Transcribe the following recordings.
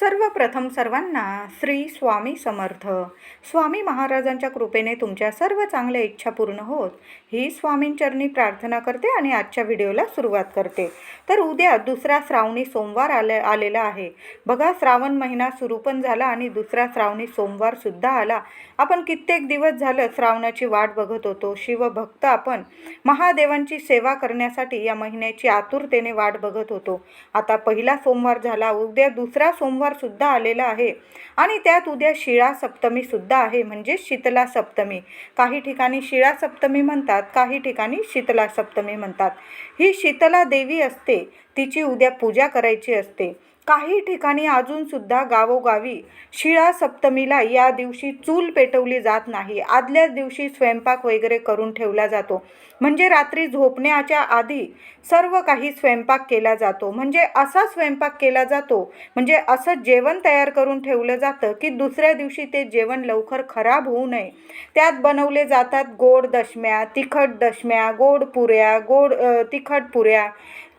सर्वप्रथम सर्वांना श्री स्वामी समर्थ. स्वामी महाराजांच्या कृपेने तुमच्या सर्व चांगल्या इच्छा पूर्ण होत ही स्वामींचरणी प्रार्थना करते आणि आजच्या व्हिडिओला सुरुवात करते. तर उद्या दुसरा श्रावणी सोमवार आले आलेला आहे. बघा श्रावण महिना सुरू पण झाला आणि दुसरा श्रावणी सोमवारसुद्धा आला. आपण कित्येक दिवस झालं श्रावणाची वाट बघत होतो. शिवभक्त आपण महादेवांची सेवा करण्यासाठी या महिन्याची आतुरतेने वाट बघत होतो. आता पहिला सोमवार झाला उद्या दुसरा सोमवार सुद्धा आलेला आहे. आणि त्यात उद्या शिळा सप्तमी सुद्धा आहे म्हणजे शीतला सप्तमी. काही ठिकाणी शिळा सप्तमी म्हणतात काही ठिकाणी शीतला सप्तमी म्हणतात. ही शीतला देवी असते तिची उद्या पूजा करायची असते. काही ठिकाणी अजूनसुद्धा गावोगावी शिळा सप्तमीला या दिवशी चूल पेटवली जात नाही. आदल्याच दिवशी स्वयंपाक वगैरे करून ठेवला जातो. म्हणजे रात्री झोपण्याच्या आधी सर्व काही स्वयंपाक केला जातो. म्हणजे असा स्वयंपाक केला जातो म्हणजे असं जेवण तयार करून ठेवलं जातं की दुसऱ्या दिवशी ते जेवण लवकर खराब होऊ नये. त्यात बनवले जातात गोड दशम्या तिखट दशम्या गोड पुऱ्या गोड तिखट पुऱ्या.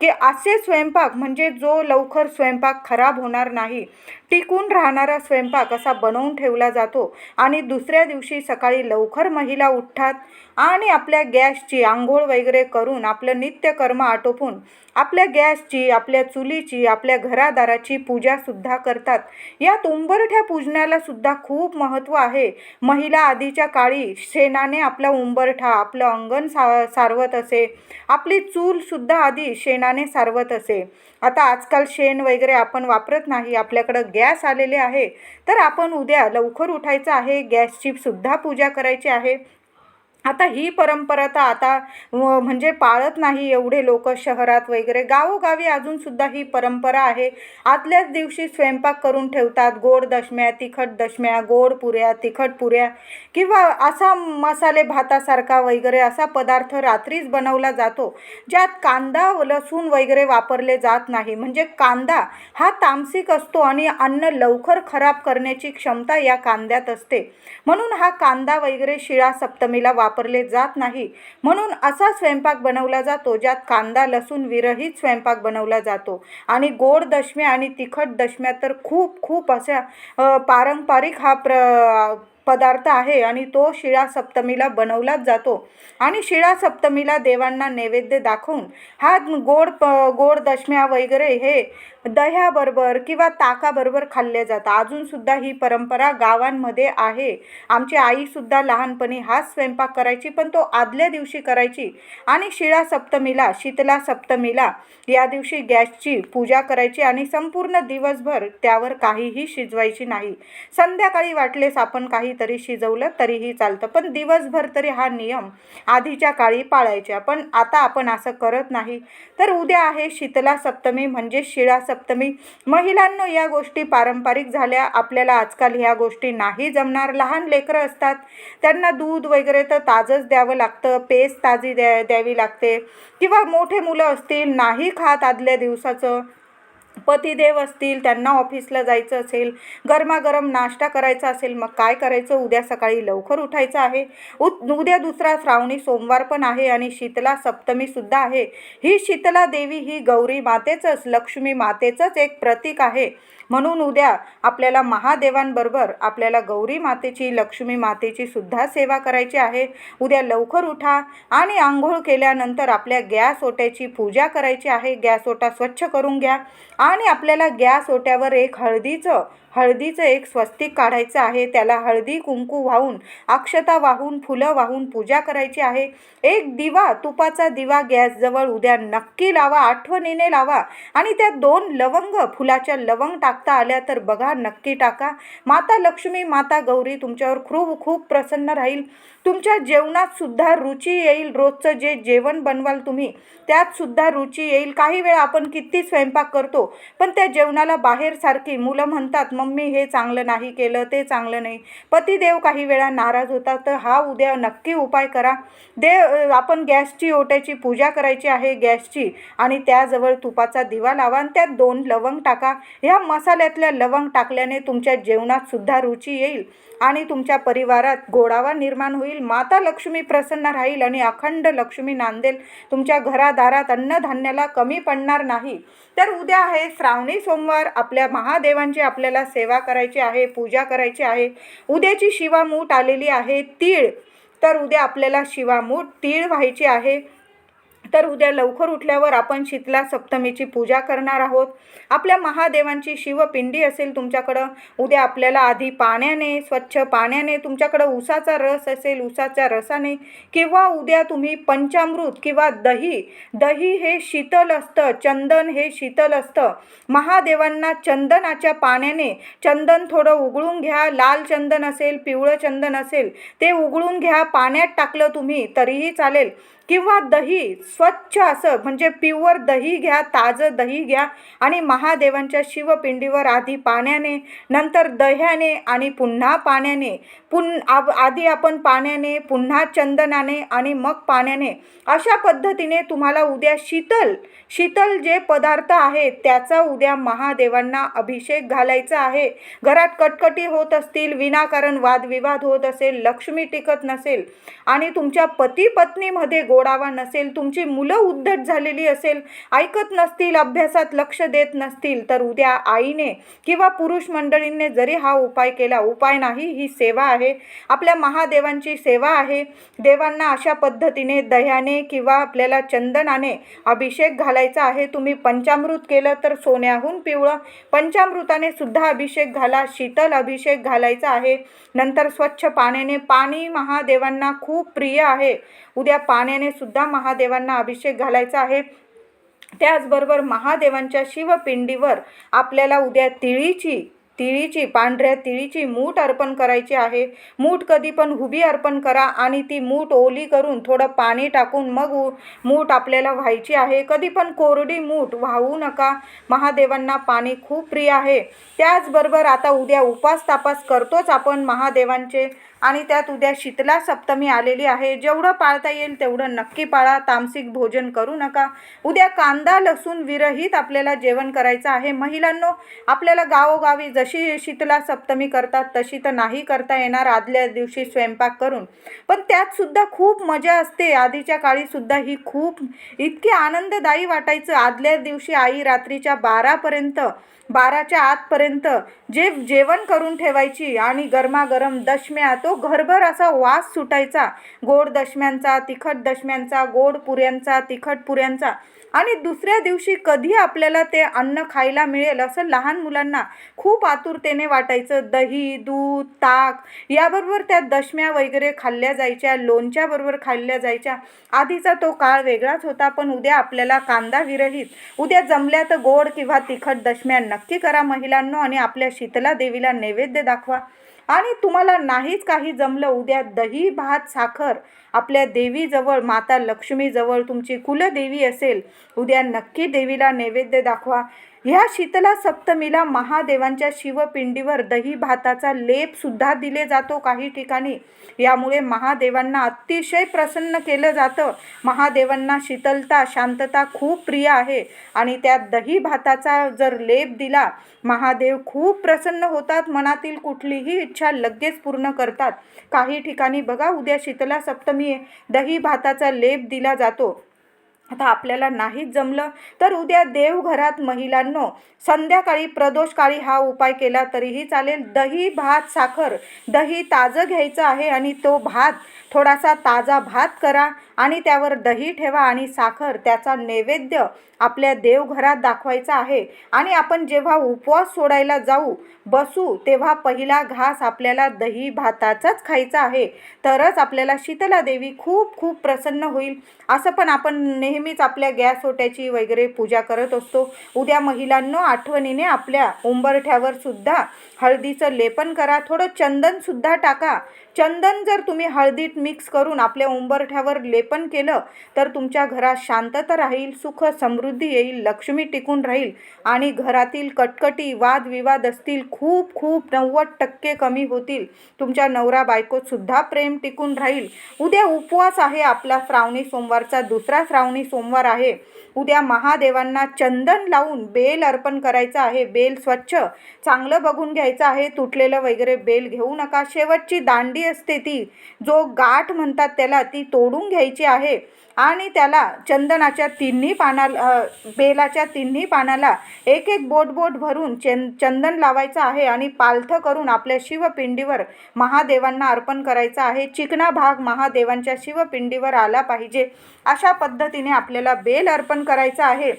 की असे स्वयंपाक म्हणजे जो लवकर स्वयंपाक खराब होणार नाही टिकून राहणारा स्वयंपाक असा बनवून ठेवला जातो. आणि दुसऱ्या दिवशी सकाळी लवकर महिला उठतात आणि आपल्या गॅसची आंघोळ वगैरे करून आपलं नित्यकर्म आटोपून आपल्या गॅसची आपल्या चुलीची आपल्या घरादाराची पूजासुद्धा करतात. यात उंबरठ्या पूजनालासुद्धा खूप महत्त्व आहे. महिला आधीच्या काळी शेणाने आपला उंबरठा आपलं अंगण सा सारवत असे. आपली चूलसुद्धा आधी शेणाने सारवत असे. आता आजकाल शेण वगैरे आपण वापरत नाही आपल्याकडं गॅस आलेले आहे. तर आपण उद्या लवकर उठायचं आहे गॅसची सुद्धा पूजा करायची आहे. आता ही परंपरा तर आता व म्हणजे पाळत नाही एवढे लोक शहरात वगैरे. गावोगावी अजूनसुद्धा ही परंपरा आहे. आदल्याच दिवशी स्वयंपाक करून ठेवतात. गोड दशम्या तिखट दशम्या गोड पुऱ्या तिखट पुऱ्या. किंवा असा मसाले भातासारखा वगैरे असा पदार्थ रात्रीच बनवला जातो ज्यात कांदा लसूण वगैरे वापरले जात नाही. म्हणजे कांदा हा तामसिक असतो आणि अन्न लवकर खराब करण्याची क्षमता या कांद्यात असते. म्हणून हा कांदा वगैरे शिळा सप्तमीला वापरले जात नाही. म्हणून असा स्वयंपाक बनवला जातो ज्यात कांदा लसूण विरहित स्वयंपाक बनवला जातो. आणि गोड दशम्या आणि तिखट दशम्या तर खूप खूप अशा पारंपरिक हा प्र पदार्थ आहे आणि तो शिळा सप्तमीला बनवलाच जातो. आणि शिळा सप्तमीला देवांना नैवेद्य दाखवून हा गोड प गोड दशम्या वगैरे हे दह्याबरोबर किंवा ताकाबरोबर खाल्ले जातं अजूनसुद्धा ही परंपरा गावांमध्ये आहे. आमची आईसुद्धा लहानपणी हाच स्वयंपाक करायची पण तो आदल्या दिवशी करायची. आणि शिळा सप्तमीला शीतला सप्तमीला या दिवशी गॅसची पूजा करायची आणि संपूर्ण दिवसभर त्यावर काहीही शिजवायची नाही. संध्याकाळी वाटलेस आपण काही तरी शिजवलं तरीही चालतं. पण दिवसभर तरी हा नियम आधीच्या काळी पाळायचा पण आता आपण असं करत नाही. तर उद्या आहे शीतला सप्तमी म्हणजे शिळा सप्तमी. महिलांनो या गोष्टी पारंपरिक झाल्या. आपल्याला आजकाल ह्या गोष्टी नाही जमणार. लहान लेकरं असतात. त्यांना दूध वगैरे तर ताजंच द्यावं लागतं. पेज ताजी द्या द्यावी लागते. किंवा मोठे मुलं असतील नाही खात आदल्या दिवसाचं. पतिदेव असतील त्यांना ऑफिसला जायचं असेल गरमागरम नाश्ता करायचा असेल मग काय करायचं? उद्या सकाळी लवकर उठायचं आहे. उ उद्या दुसरा श्रावणी सोमवार पण आहे आणि शीतला सप्तमीसुद्धा आहे. ही शीतला देवी ही गौरी मातेचंच लक्ष्मी मातेचंच एक प्रतीक आहे. म्हणून उद्या आपल्याला महादेवांबरोबर आपल्याला गौरी मातेची लक्ष्मी मातेची सुद्धा सेवा करायची आहे. उद्या लवकर उठा आणि आंघोळ केल्यानंतर आपल्या गॅस ओट्याची पूजा करायची आहे. गॅस ओटा स्वच्छ करून घ्या. आणि आपल्याला गॅस ओट्यावर एक हळदीचं हळदीचं एक स्वस्तिक काढायचं आहे. त्याला हळदी कुंकू वाहून अक्षता वाहून फुलं वाहून पूजा करायची आहे. एक दिवा तुपाचा दिवा गॅसजवळ उद्या नक्की लावा आठवणीने लावा. आणि त्यात दोन लवंग फुलाच्या लवंग टाकता आल्या तर बघा नक्की टाका. माता लक्ष्मी माता गौरी तुमच्यावर खूप खूप प्रसन्न राहील. तुमच्या जेवणात सुद्धा रुची येईल. रोजचं जे जेवण बनवाल तुम्ही त्यात सुद्धा रुची येईल. काही वेळा आपण किती स्वयंपाक करतो पण त्या जेवणाला बाहेरसारखी मुलं म्हणतात मम्मी हे चांगलं नाही केलं ते चांगलं नाही. पतिदेव काही वेळा नाराज होतात तर हा उद्या नक्की उपाय करा. देव आपण गॅसची ओट्याची पूजा करायची आहे गॅसची आणि त्याजवळ तुपाचा दिवा लावा आणि त्यात दोन लवंग टाका. ह्या मसाल्यातल्या लवंग टाकल्याने तुमच्या जेवणात सुद्धा रुची येईल आणि तुमच्या परिवारात गोडावा निर्माण होईल. माता लक्ष्मी प्रसन्न राहील आणि अखंड लक्ष्मी नांदेल. तुमच्या घरादारात अन्नधान्याला कमी पडणार नाही. तर उद्या आहे आहे श्रावणी सोमवार. आपल्या महादेवांची आपल्याला सेवा करायची आहे पूजा करायची आहे. उद्याची शिवामूठ आलेली आहे तीळ. तर उद्या आपल्याला शिवामूठ तीळ व्हायची आहे. तर उद्या लवकर उठल्यावर आपण शीतला सप्तमीची पूजा करणार आहोत. आपल्या महादेवांची शिवपिंडी असेल तुमच्याकडं. उद्या आपल्याला आधी पाण्याने स्वच्छ पाण्याने तुमच्याकडं उसाचा रस असेल उसाच्या रसाने किंवा उद्या तुम्ही पंचामृत किंवा दही. दही हे शीतल असतं चंदन हे शीतल असतं. महादेवांना चंदनाच्या पाण्याने चंदन थोडं उगळून घ्या. लाल चंदन असेल पिवळं चंदन असेल ते उघळून घ्या. पाण्यात टाकलं तुम्ही तरीही चालेल. किंवा दही स्वच्छ असं म्हणजे प्युअर दही घ्या ताजं दही घ्या आणि महादेवांच्या शिवपिंडीवर आधी पाण्याने नंतर दह्याने आणि पुन्हा पाण्याने पुन आधी आपण पाण्याने पुन्हा चंदनाने आणि मग पाण्याने. अशा पद्धतीने तुम्हाला उद्या शीतल शीतल जे पदार्थ आहेत त्याचा उद्या महादेवांना अभिषेक घालायचा आहे. घरात कटकटी होत असतील विनाकारण वादविवाद होत असेल लक्ष्मी टिकत नसेल आणि तुमच्या पती पत्नीमध्ये ओढावा नसेल तुमची मुलं उद्धट झालेली असेल ऐकत नसतील अभ्यासात लक्ष देत नसतील तर उद्या आईने किंवा पुरुष मंडळींनी जरी हा उपाय केला उपाय नाही ही सेवा आहे. आपल्या महादेवांची सेवा आहे. देवांना अशा पद्धतीने दह्याने किंवा आपल्याला चंदनाने अभिषेक घालायचा आहे. तुम्ही पंचामृत केलं तर सोन्याहून पिवळं. पंचामृताने सुद्धा अभिषेक घाला शीतल अभिषेक घालायचा आहे. नंतर स्वच्छ पाण्याने पाणी महादेवांना खूप प्रिय आहे. उद्या पाण्याने सुद्धा महादेवांना अभिषेक घालायचा आहे. त्याचबरोबर महादेवांच्या शिवपिंडीवर आपल्याला उद्या तिळीची तिळीची पांढऱ्या तिळीची मूठ अर्पण करायची आहे. मूठ कधी पण उभी अर्पण करा आणि ती मूठ ओली करून थोडं पाणी टाकून मग उ- मूठ आपल्याला व्हायची आहे. कधी पण कोरडी मूठ वाहू नका. महादेवांना पाणी खूप प्रिय आहे. त्याचबरोबर आता उद्या उपास तापास करतोच आपण महादेवांचे आणि त्यात उद्या शीतला सप्तमी आलेली आहे. जेवढं पाळता येईल तेवढं नक्की पाळा. तामसिक भोजन करू नका. उद्या कांदा लसूण विरहित आपल्याला जेवण करायचं आहे. महिलांनो आपल्याला गावोगावी जशी शीतला सप्तमी करतात तशी तर नाही करता येणार. आदल्या दिवशी स्वयंपाक करून. पण त्यातसुद्धा खूप मजा असते. आधीच्या काळीसुद्धा ही खूप इतकी आनंददायी वाटायचं. आदल्या दिवशी आई रात्रीच्या बारापर्यंत बाराच्या आतपर्यंत जे जेवण करून ठेवायची आणि गरमागरम दशम्या तो तो घरभर असा वास सुटायचा. गोड दशम्यांचा तिखट दशम्यांचा गोड पुऱ्यांचा तिखट पुऱ्यांचा. आणि दुसऱ्या दिवशी कधी आपल्याला ते अन्न खायला मिळेल असं लहान मुलांना खूप आतुरतेने वाटायचं. दही दूध ताक याबरोबर त्या दशम्या वगैरे खाल्ल्या जायच्या लोणच्याबरोबर खाल्ल्या जायच्या. आधीचा तो काळ वेगळाच होता पण उद्या आपल्याला कांदा विरहित उद्या जमल्या तर गोड किंवा तिखट दशम्या नक्की करा महिलांनो आणि आपल्या शीतला देवीला नैवेद्य दाखवा. आणि तुम्हाला नाहीच काही जमलं उद्या दही भात साखर आपल्या देवीजवळ माता लक्ष्मीजवळ तुमची कुलदेवी असेल उद्या नक्की देवीला नैवेद्य दाखवा. ह्या शीतला सप्तमीला महादेवांच्या शिवपिंडीवर दही भाताचा लेप सुद्धा दिले जातो काही ठिकाणी. यामुळे महादेवांना अतिशय प्रसन्न केलं जातं. महादेवांना शीतलता शांतता खूप प्रिय आहे. आणि त्यात दही भाताचा जर लेप दिला महादेव खूप प्रसन्न होतात. मनातील कुठलीही इच्छा लगेच पूर्ण करतात. काही ठिकाणी बघा उद्या शीतला सप्तमी दही भाताचा लेप दिला जातो. आता आपल्याला नाहीच जमलं तर उद्या देवघरात महिलांनो संध्याकाळी प्रदोषकाळी हा उपाय केला तरीही चालेल. दही भात साखर दही ताजं घ्यायचं आहे आणि तो भात थोडासा ताजा भात करा. आणि त्यावर दही ठेवा आणि साखर त्याचा नैवेद्य आपल्या देवघरात दाखवायचा आहे. आणि आपण जेव्हा उपवास सोडायला जाऊ बसू तेव्हा पहिला घास आपल्याला दही भाताचाच खायचा आहे. तरच आपल्याला शीतला देवी खूप खूप प्रसन्न होईल. असं पण आपण नेहमीच आपल्या गॅस ओट्याची वगैरे पूजा करत असतो. उद्या महिलांनो आठवणीने आपल्या उंबरठ्यावर सुद्धा हळदीचं लेपन करा. थोडं चंदनसुद्धा टाका. चंदन जर तुम्ही हळदीत मिक्स करून आपल्या उंबरठ्यावर लेपन केलं तर तुमच्या घरात शांतता राहील सुख समृद्धी येईल लक्ष्मी टिकून राहील आणि घरातील कटकटी वादविवाद असतील खूप खूप नव्वद टक्के कमी होतील. तुमच्या नवरा बायकोतसुद्धा प्रेम टिकून राहील. उद्या उपवास आहे आपला श्रावणी सोमवारचा दुसरा श्रावणी सोमवार आहे. उद्या महादेवांना चंदन लावून बेल अर्पण करायचं आहे. बेल स्वच्छ चांगलं बघून घ्यायचं आहे. तुटलेलं वगैरे बेल घेऊ नका. शेवटची दांडी असते ती. जो गाठ म्हणतात त्याला ती तोडून घ्यायची आहे. आणि त्याला चंदनाच्या तिन्ही पानाला बेलाच्या तिन्ही पानाला एक एक बोट बोट भरून चंद चंदन लावायचं आहे आणि पालथं करून आपल्या शिवपिंडीवर महादेवांना अर्पण करायचं आहे. चिकना भाग महादेवांच्या शिवपिंडीवर आला पाहिजे. अशा पद्धतीने आपल्याला बेल अर्पण करायचं आहे.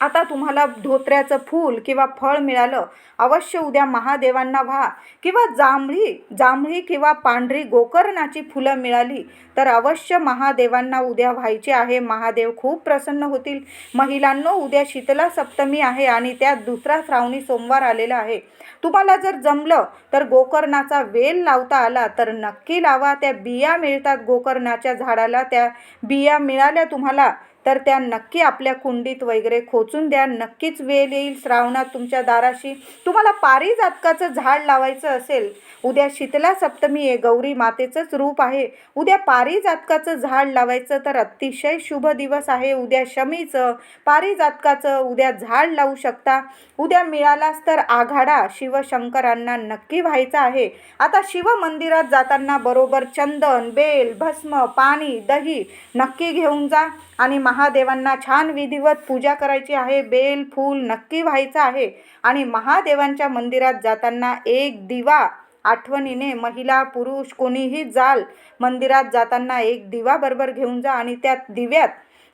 आता तुम्हाला धोत्र्याचं फूल किंवा फळ मिळालं अवश्य उद्या महादेवांना व्हा. किंवा जांभळी जांभळी किंवा पांढरी गोकर्णाची फुलं मिळाली तर अवश्य महादेवांना उद्या व्हायचे आहे. महादेव खूप प्रसन्न होतील. महिलांनो उद्या शीतला सप्तमी आहे आणि त्यात दुसरा श्रावणी सोमवार आलेला आहे. तुम्हाला जर जमलं तर गोकर्णाचा वेल लावता आला तर नक्की लावा. त्या बिया मिळतात गोकर्णाच्या झाडाला. त्या बिया मिळाल्या तुम्हाला तर त्या नक्की आपल्या कुंडीत वगैरे खोचून द्या. नक्कीच वेल येईल. श्रावणात तुमच्या दाराशी तुम्हाला पारिजातकाचं झाड लावायचं असेल उद्या शीतला सप्तमी आहे. गौरी मातेचंच रूप आहे. उद्या पारिजातकाचं झाड लावायचं तर अतिशय शुभ दिवस आहे. उद्या शमीचं पारिजातकाचं उद्या झाड लावू शकता. उद्या मिळालाच तर आघाडा शिवशंकरांना नक्की व्हायचा आहे. आता शिव मंदिरात जाताना बरोबर चंदन बेल भस्म पाणी दही नक्की घेऊन जा. आणि महादेवांना छान विधिवत पूजा करायची आहे. बेल फूल नक्की व्हायचं आहे. आणि महादेवांच्या मंदिरात जाताना एक दिवा आठवणीने महिला पुरुष कोणीही जाल मंदिरात जाताना एक दिवा बरोबर घेऊन जा आणि त्या दिव्यात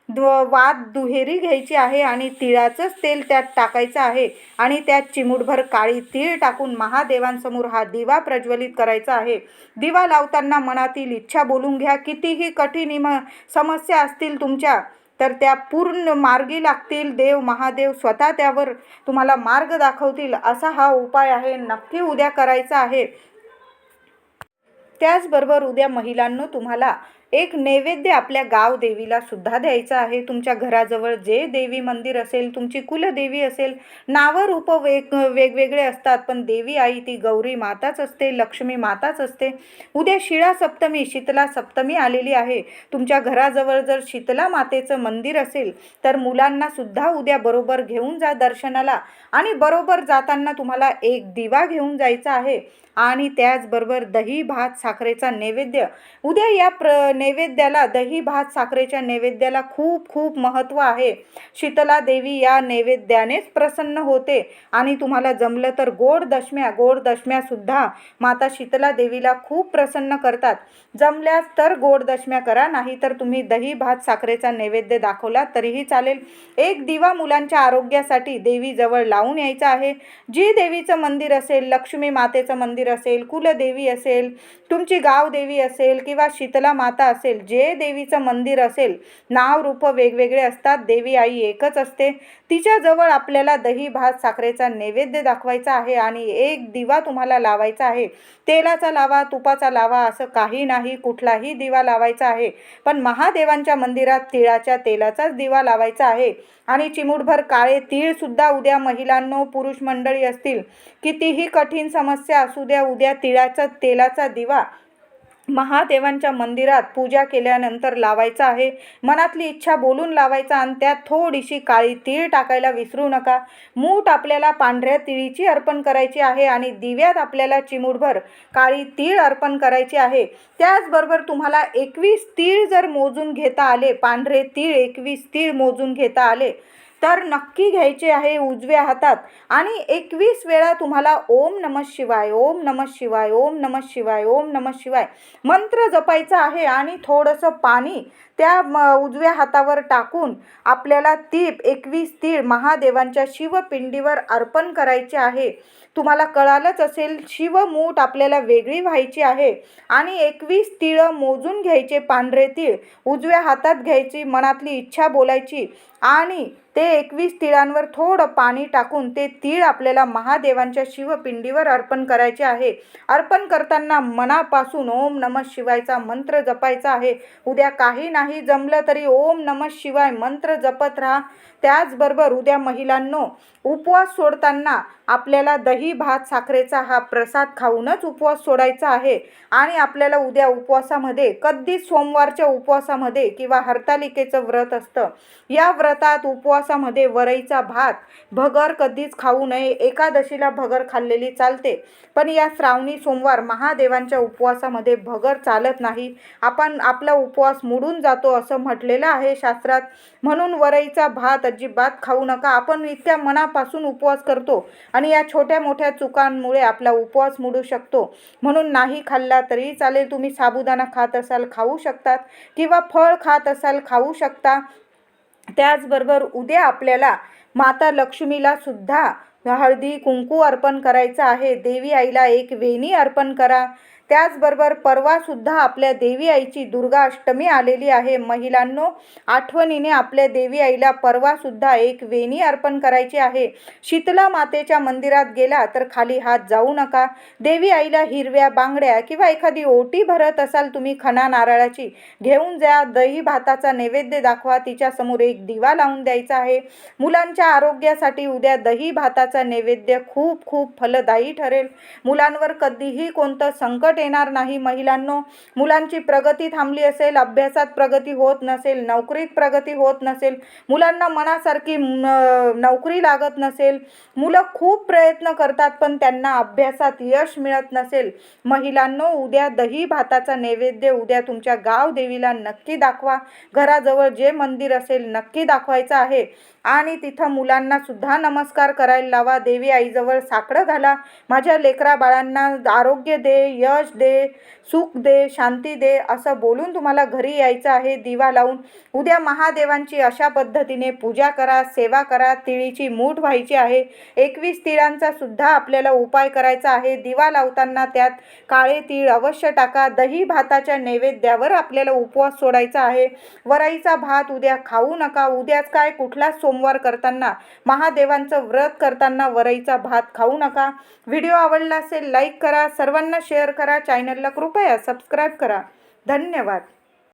दु वात दुहेरी घ्यायची आहे आणि तिळाचंच तेल त्यात टाकायचं आहे आणि त्यात चिमूटभर काळी तीळ टाकून महादेवांसमोर हा दिवा प्रज्वलित करायचा आहे. दिवा लावताना मनातील इच्छा बोलून घ्या. कितीही कठीण इम समस्या असतील तुमच्या तर त्या पूर्ण मार्गी लागतील. देव महादेव स्वतः त्यावर तुम्हाला मार्ग दाखवतील. असा हा उपाय आहे. नक्की उद्या करायचा आहे. त्याचबरोबर उद्या महिलांनो तुम्हाला एक नैवेद्य आपल्या गाव देवीला सुद्धा द्यायचं आहे. तुमच्या घराजवळ जे देवी मंदिर असेल तुमची कुलदेवी असेल नावं रूपं वेग वेगवेगळे असतात पण देवी आई ती गौरी माताच असते लक्ष्मी माताच असते. उद्या शिळा सप्तमी शीतला सप्तमी आलेली आहे. तुमच्या घराजवळ जर शीतला मातेचं मंदिर असेल तर मुलांना सुद्धा उद्या बरोबर घेऊन जा दर्शनाला. आणि बरोबर जाताना तुम्हाला एक दिवा घेऊन जायचा आहे. आणि त्याचबरोबर दही भात साखरेचा नैवेद्य. उद्या या प्र नैवेद्याला दही भात साखरेच्या नैवेद्याला खूप खूप महत्त्व आहे. शीतला देवी या नैवेद्यानेच प्रसन्न होते. आणि तुम्हाला जमलं तर गोड दशम्या गोड दशम्यासुद्धा माता शीतला देवीला खूप प्रसन्न करतात. जमल्यास तर गोड दशम्या करा नाही तर तुम्ही दही भात साखरेचा नैवेद्य दाखवला तरीही चालेल. एक दिवा मुलांच्या आरोग्यासाठी देवीजवळ लावून यायचा आहे. जी देवीचं मंदिर असेल लक्ष्मी मातेचं मंदिर असेल कुलदेवी असेल तुमची गावदेवी असेल किंवा शीतला माता असेल जे देवीचं मंदिर असेल नाव रूपं वेगवेगळे असतात देवी आई एकच असते. तिच्याजवळ आपल्याला दही भात साखरेचा नैवेद्य दाखवायचा आहे आणि एक दिवा तुम्हाला लावायचा आहे. तेलाचा लावा तुपाचा लावा असं काही नाही कुठलाही दिवा लावायचा आहे. पण महादेवांच्या मंदिरात तिळाच्या तेलाचाच दिवा लावायचा आहे. आणि चिमूटभर काळे तीळसुद्धा उद्या महिलांनो पुरुष मंडळी असतील. कितीही कठीण समस्या असू उद्या उद्या तिळाचा तेलाचा दिवा महादेवांच्या मंदिरात पूजा केल्यानंतर लावायचा आहे. मनातली इच्छा बोलून लावायचा आणि त्यात थोडीशी काळी तीळ टाकायला विसरू नका. मूठ आपल्याला पांढऱ्या तिळीची अर्पण करायची आहे आणि दिव्यात आपल्याला चिमूटभर काळी तीळ अर्पण करायची आहे. त्याचबरोबर तुम्हाला एकवीस तीळ जर मोजून घेता आले पांढरे तीळ एकवीस तीळ मोजून घेता आले तर नक्की घ्यायचे आहे उजव्या हातात. आणि एकवीस वेळा तुम्हाला ओम नम शिवाय ओम नम शिवाय ओम नम शिवाय ओम नम शिवाय मंत्र जपायचा आहे आणि थोडंसं पाणी त्या म उजव्या हातावर टाकून आपल्याला तीप एकवीस तीळ महादेवांच्या शिवपिंडीवर अर्पण करायचे आहे. तुम्हाला कळालंच असेल शिवमूठ आपल्याला वेगळी व्हायची आहे. आणि एकवीस तिळं मोजून घ्यायचे पांढरे तीळ उजव्या हातात घ्यायची मनातली इच्छा बोलायची आणि ते एकवीस तिळांवर थोडं पाणी टाकून ते तीळ आपल्याला महादेवांच्या शिवपिंडीवर अर्पण करायचे आहे. अर्पण करताना मनापासून ओम नम शिवायचा मंत्र जपायचा आहे. उद्या काही नाही जमलं तरी ओम नम शिवाय मंत्र जपत राहा. त्याचबरोबर उद्या महिलांनो उपवास सोडताना आपल्याला दही भात साखरेचा हा प्रसाद खाऊनच उपवास सोडायचा आहे. आणि आपल्याला उद्या उपवासामध्ये कधी सोमवारच्या उपवासामध्ये किंवा हरतालिकेचं व्रत असतं. या व्रतात उपवास उपवासामध्ये वरईचा भात भगर कधीच खाऊ नये. एकादशीला भगर खाल्लेली चालते. पण या श्रावणी सोमवार महादेवांच्या उपवासामध्ये भगर चालत नाही. आपण आपला उपवास मोडून जातो असं म्हटलेलं आहे शास्त्रात. म्हणून वरईचा भात अजिबात खाऊ नका. आपण इतक्या मनापासून उपवास करतो आणि या छोट्या मोठ्या चुकांमुळे आपला उपवास मोडू शकतो. म्हणून नाही खाल्ला तरी चालेल. तुम्ही साबुदाणा खात असाल खाऊ शकतात. किंवा फळ खात असाल खाऊ शकता. त्याचबरोबर उद्या आपल्याला माता लक्ष्मीला सुद्धा हळदी कुंकू अर्पण करायचं आहे. देवी आईला एक वेणी अर्पण करा. त्याचबरोबर परवासुद्धा आपल्या देवी आईची दुर्गा अष्टमी आलेली आहे. महिलांनो आठवणीने आपल्या देवी आईला परवासुद्धा एक वेणी अर्पण करायची आहे. शीतला मातेच्या मंदिरात गेला तर खाली हात जाऊ नका. देवी आईला हिरव्या बांगड्या किंवा एखादी ओटी भरत असाल तुम्ही खणा नारळाची. घेऊन जा दही भाताचा नैवेद्य दाखवा तिच्यासमोर एक दिवा लावून द्यायचा आहे. मुलांच्या आरोग्यासाठी उद्या दही भाताचा नैवेद्य खूप खूप फलदायी ठरेल. मुलांवर कधीही कोणतं संकट येणार नाही. महिलांनो मुलांची प्रगती थांबली असेल अभ्यासात प्रगती होत नसेल नोकरीत प्रगती होत नसेल मुलांना मनासारखी नोकरी लागत नसेल मुलं खूप प्रयत्न करतात पण त्यांना अभ्यासात यश मिळत नसेल. महिलांनो उद्या दही भाताचा नैवेद्य उद्या तुमच्या गाव देवीला नक्की दाखवा. घराजवळ जे मंदिर असेल नक्की दाखवायचं आहे. आणि तिथं मुलांना सुद्धा नमस्कार करायला लावा. देवी आईजवळ साकडं घाला. माझ्या लेकरा बाळांना आरोग्य दे यश दे सुख दे शांती दे असं बोलून तुम्हाला घरी यायचं आहे. दिवा लावून उद्या महादेवांची अशा पद्धतीने पूजा करा सेवा करा. तिळीची मूठ व्हायची आहे. एकवीस तिळांचा सुद्धा आपल्याला उपाय करायचा आहे. दिवा लावताना त्यात काळे तीळ अवश्य टाका. दही भाताच्या नैवेद्यावर आपल्याला उपवास सोडायचा आहे. वराईचा भात उद्या खाऊ नका. उद्याच काय कुठला सो सोमवार करताना महादेवांचं व्रत करताना वरईचा भात खाऊ नका. व्हिडिओ आवडला असेल लाईक करा. सर्वांना शेअर करा. चॅनलला कृपया सबस्क्राईब करा. धन्यवाद.